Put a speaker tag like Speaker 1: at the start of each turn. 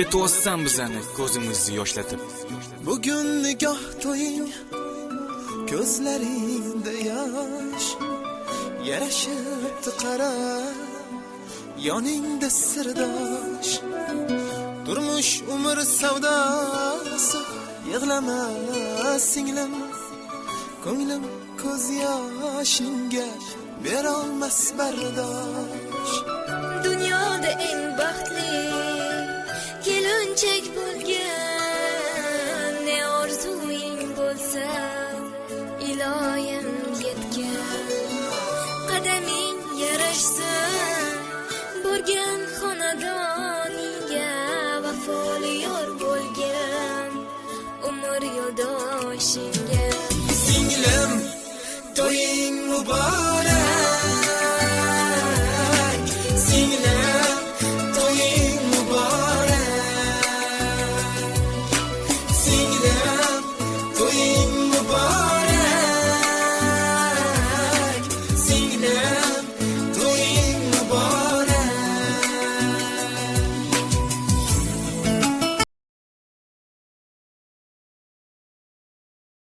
Speaker 1: ketyapsan bizani ko'zimizni yoshlatib.
Speaker 2: Bugun nigoh to'ying ko'zlaringda yosh yarashibdi qara yoningda sirdosh. Turmush umr savdosi yig'lama singlim ko'nglim ko'z yoshingga berolmas bardosh
Speaker 3: kelinchak bo'lgan ne orzuing bo'lsa iloyim yetgan qadaming yarashsin borgan xonadoningga vafoli yor bo'lgan. Umr yo'ldoshingga.
Speaker 2: Singlim to'ying muborak. Medina.